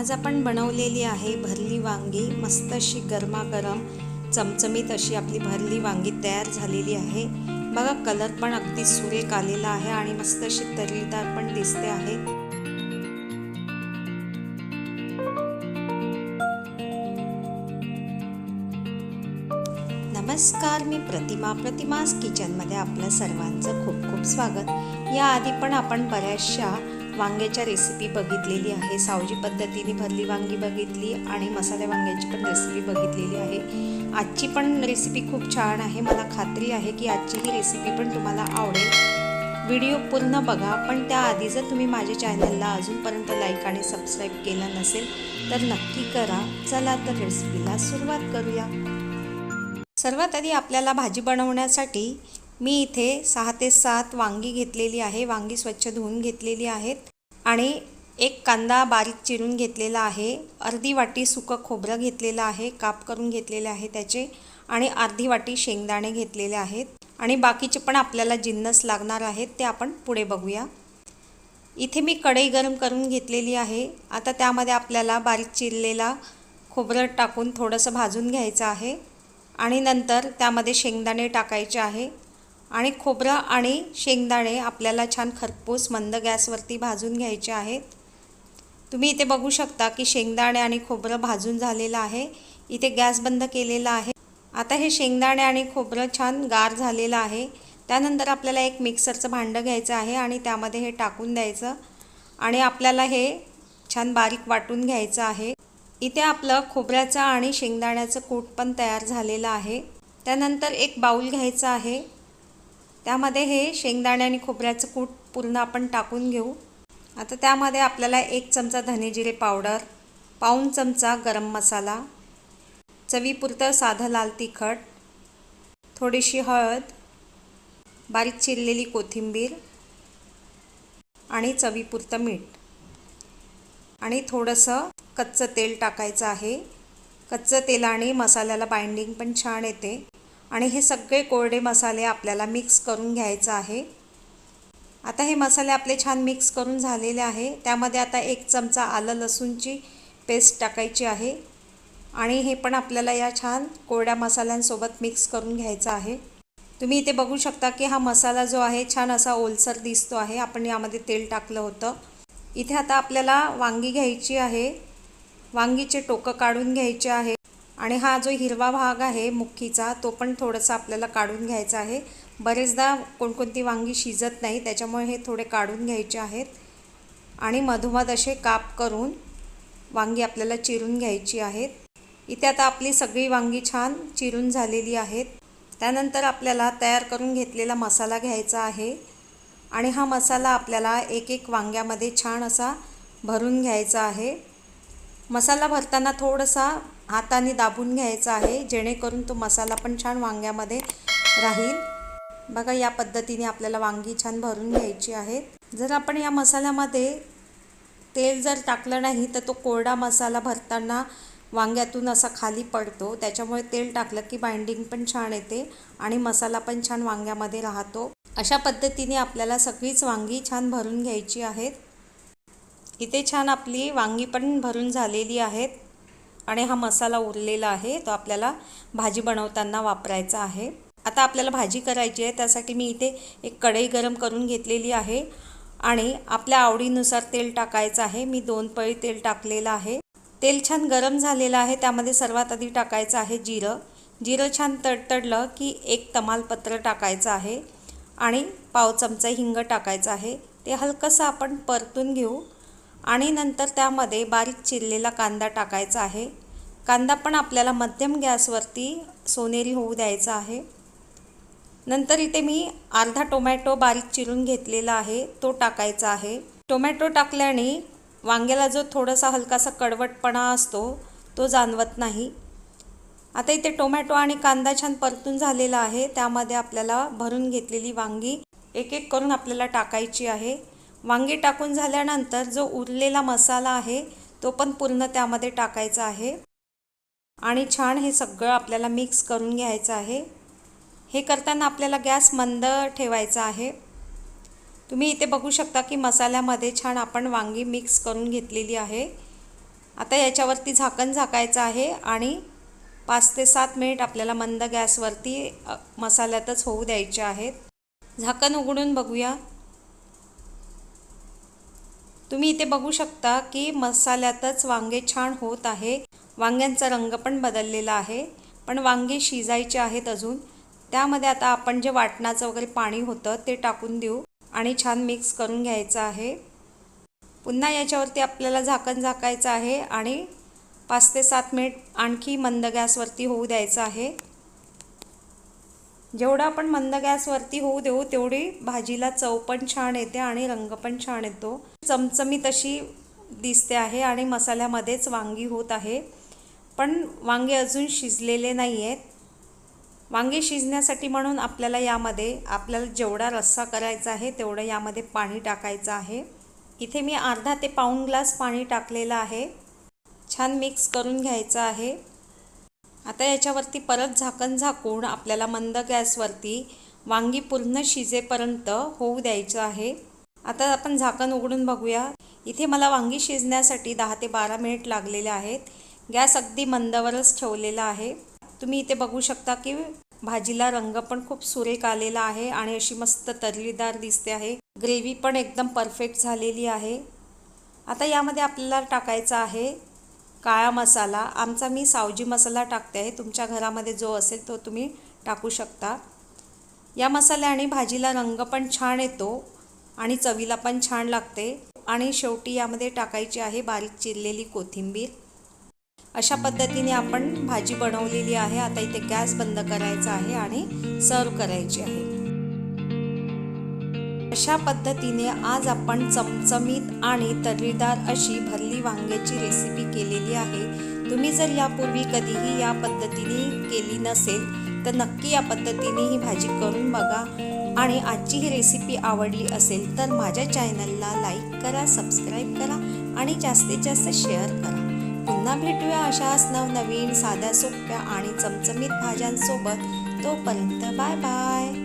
आज आपण बनवलेली आहे भरली वांगी मस्त अशी गरमागरम चमचमीत अशी आपली भरली वांगी तयार झालेली आहे. बघा कलर पण अगदी सुरेख आलेला आहे आणि मस्त अशी तरीदार पण दिसते आहे. नमस्कार मी प्रतिमा. प्रतिमास किचनमध्ये आपलं सर्वांचं खूप खूप स्वागत. याआधी पण आपण बऱ्याचशा वांग्याच्या रेसिपी बघितलेली आहे. सावजी पद्धतीने भरली वांगी बघितली आणि मसाल्या वांग्याची पण रेसिपी बघितलेली आहे. आजची पण रेसिपी खूप छान आहे. मला खात्री आहे की आजची ही रेसिपी पण तुम्हाला आवडेल. व्हिडिओ पूर्ण बघा. पण त्याआधी जर तुम्ही माझ्या चॅनलला अजूनपर्यंत लाईक आणि सबस्क्राईब केलं नसेल तर नक्की करा. चला तर रेसिपीला सुरुवात करूया. सर्वात आधी आपल्याला भाजी बनवण्यासाठी मी इथे सहा ते सात वांगी घेतलेली आहे. वांगी स्वच्छ धुवून घेतलेली आहेत. आणि एक कांदा बारीक चिरून घेतलेला आहे. अर्धी वाटी सुकं खोबरं घेतलेलं आहे काप करून घेतलेले आहे त्याचे आणि अर्धी वाटी शेंगदाणे घेतलेले आहेत. आणि बाकीचे पण आपल्याला जिन्नस लागणार आहेत ते आपण पुढे बघूया. इथे मी कढई गरम करून घेतलेली आहे. आता त्यामध्ये आपल्याला बारीक चिरलेला खोबरं टाकून थोडंसं भाजून घ्यायचं आहे. आणि नंतर त्यामध्ये शेंगदाणे टाकायचे आहे. आणि खोबरं आणि शेंगदाणे आपल्याला छान खरपूस मंद गॅसवरती भाजून घ्यायचे आहेत. तुम्ही इथे बघू शकता की शेंगदाणे आणि खोबरं भाजून झालेलं आहे. इथे गॅस बंद केलेला आहे. आता हे शेंगदाणे आणि खोबरं छान गार झालेलं आहे. त्यानंतर आपल्याला एक मिक्सरचं भांडं घ्यायचं आहे आणि त्यामध्ये हे टाकून द्यायचं. आणि आपल्याला हे छान बारीक वाटून घ्यायचं आहे. इथे आपलं खोबऱ्याचं आणि शेंगदाण्याचं कूट पण तयार झालेलं आहे. त्यानंतर एक बाऊल घ्यायचं आहे. त्यामध्ये हे शेंगदाणे आणि खोबऱ्याचं कूट पूर्ण आपण टाकून घेऊ. आता त्यामध्ये आपल्याला एक चमचा धनेजिरे पावडर पाऊण चमचा गरम मसाला चवीपुरतं साधं लाल तिखट थोडीशी हळद बारीक चिरलेली कोथिंबीर आणि चवीपुरतं मीठ. आणि थोडंसं कच्चं तेल टाकायचं आहे. कच्चं तेलाने मसाल्याला बाइंडिंग पण छान येते. आणि हे सगळे कोरडे मसाले आपल्याला मिक्स करून घ्यायचं आहे. आता हे मसाले आपले छान मिक्स करून झालेले आहे. त्यामध्ये आता एक चमचा आलं लसूणची पेस्ट टाकायची आहे. आणि हे पण आपल्याला या छान कोरड्या मसाल्यांसोबत मिक्स करून घ्यायचं आहे. तुम्ही इथे बघू शकता की हा मसाला जो आहे छान असा ओलसर दिसतो आहे. आपण यामध्ये तेल टाकलं होतं. इथे आता आपल्याला वांगी घ्यायची आहे. वांगीचे टोकं काढून घ्यायचे आहे. आणि हा जो हिरवा भाग आहे मुख्खीचा तो पण थोडासा आपल्याला काढून घ्यायचा आहे. बरेचदा कोणकोणती वांगी शिजत नाही त्याच्यामुळे हे थोडे काढून घ्यायचे आहेत. आणि मधोमध असे काप करून वांगी आपल्याला चिरून घ्यायची आहेत. इथे आता आपली सगळी वांगी छान चिरून झालेली आहेत. त्यानंतर आपल्याला तयार करून घेतलेला मसाला घ्यायचा आहे. आणि हा मसाला आपल्याला एक एक वांग्यामध्ये छान असा भरून घ्यायचा आहे. मसाला भरताना थोडासा हाताने दाबून घ्यायचा आहे जेणेकरून तो मसाला पण छान वांग्यामध्ये राहील. बघा या पद्धतीने आपल्याला वांगी छान भरून घ्यायची आहेत. जर आपण या मसाल्यामध्ये तेल जर टाकलं नाही तर तो कोरडा मसाला भरताना वांग्यातून असा खाली पडतो. त्याच्यामुळे तेल टाकलं की बाइंडिंग पण छान येते आणि मसाला पण छान वांग्यामध्ये राहतो. अशा पद्धतीने आपल्याला सगळीच वांगी छान भरून घ्यायची आहेत. इथे छान आपली वांगी पण भरून झालेली आहेत. आणि हा मसाला उरलेला आहे तो आपल्याला भाजी बनवताना वापरायचा आहे. आता आपल्याला भाजी करायची आहे त्यासाठी मी इथे एक कढई गरम करून घेतलेली आहे आणि आपल्या आवडीनुसार तेल टाकायचं आहे. मी दोन पळी तेल टाकलेलं आहे. तेल छान गरम झालेलं आहे त्यामध्ये सर्वात आधी टाकायचं आहे जिरं. जिरं छान तडतडलं की एक तमालपत्र टाकायचं आहे आणि पाव चमचा हिंग टाकायचं आहे. ते हलकंसं आपण परतून घेऊ. आणि नंतर त्यामध्ये बारीक चिरलेला कांदा टाकायचा आहे. कांदा पण आपल्याला मध्यम गॅसवरती सोनेरी होऊ द्यायचा आहे. नंतर इथे मी अर्धा टोमॅटो बारीक चिरून घेतलेला आहे तो टाकायचा आहे. टोमॅटो टाकल्याने वांग्याला जो थोडासा हलकासा कडवटपणा असतो तो जाणवत नाही. आता इथे टोमॅटो आणि कांदा छान परतून झालेला आहे त्यामध्ये आपल्याला भरून घेतलेली वांगी एक एक करून आपल्याला टाकायची आहे. वांगी टाकून झाल्यानंतर जो उरलेला मसाला आहे तो पण पूर्ण त्यामध्ये टाकायचा आहे. आणि छान हे सगळं आपल्याला मिक्स करून घ्यायचं आहे. हे करताना आपल्याला गॅस मंद ठेवायचा आहे. तुम्ही इथे बघू शकता की मसाल्यामध्ये छान आपण वांगी मिक्स करून घेतलेली आहे. आता याच्यावरती झाकण झाकायचं आहे आणि पाच ते सात मिनिट आपल्याला मंद गॅसवरती मसाल्यातच होऊ द्यायचे आहेत. झाकण उघडून बघूया. तुम्ही इथे बघू शकता की मसाल्यातच वांगे छान होत आहे. वांग्यांचा रंग पण बदललेला आहे. पण वांगे शिजायचे आहेत अजून. त्यामध्ये आता आपण जे वाटणाचं वगैरे पाणी होतं ते टाकून देऊ आणि छान मिक्स करून घ्यायचं आहे. पुन्हा याच्यावरती आपल्याला झाकण झाकायचं आहे आणि पाच ते सात मिनिट आणखी मंद गॅसवरती होऊ द्यायचं आहे. जेवढं आपण मंद गॅसवरती होऊ देऊ तेवढी भाजीला चव पण छान येते आणि रंग पण छान येतो. चमचमीत अशी दिसते आहे आणि मसाल्यामध्येच वांगी होत आहे. पण वांगे अजून शिजलेले नाही आहेत वांगे शिजण्यासाठी म्हणून आपल्याला यामध्ये आपल्याला जेवढा रस्सा करायचा आहे तेवढं यामध्ये पाणी टाकायचं आहे. इथे मी अर्धा ते पाऊण ग्लास पाणी टाकलेलं आहे. छान मिक्स करून घ्यायचं आहे. आता याच्यावरती परत झाकण झाकून आपल्याला मंद गॅसवरती वांगी पूर्ण शिजेपर्यंत होऊ द्यायचं आहे. आता आपण झाकण उघडून बघूया. इथे मला वांगी शिजण्यासाठी दहा ते बारा मिनिट लागलेले आहेत. गॅस अगदी मंदावरच ठेवलेला आहे. तुम्ही इथे बघू शकता की भाजीला रंग पण खूप सुरेख आलेला आहे आणि अशी मस्त तरलीदार दिसते आहे. ग्रेव्ही पण एकदम परफेक्ट झालेली आहे. आता यामध्ये आपल्याला टाकायचा आहे काळा मसाला. आमचा मी सावजी मसाला टाकते आहे. तुमच्या घरामध्ये जो असेल तो तुम्ही टाकू शकता. या मसाल्याने भाजीला रंग पण छान येतो. आणि चवीला पण छान लागते. आणि शेवटी यामध्ये टाकायची आहे बारीक चिरलेली कोथिंबीर. अशा पद्धतीने आपण भाजी बनवलेली आहे. आता इथे गॅस बंद करायचा आहे आणि सर्व करायची आहे. अशा पद्धतीने आज आपण चमचमीत आणि तर्रीदार अशी भरली वांग्याची रेसिपी केलेली आहे. तुम्ही जर यापूर्वी कधीही या पद्धतीने केली नसेल तर नक्की या पद्धतीने ही भाजी करून बघा. आणि आजची ही रेसिपी आवडली असेल तर माझ्या चॅनलला लाईक करा सबस्क्राईब करा आणि जास्तीत जास्त शेअर करा. पुन्हा भेटूया अशाच नवनवीन साध्या सोप्या आणि चमचमीत भाज्यांसोबत. तोपर्यंत बाय बाय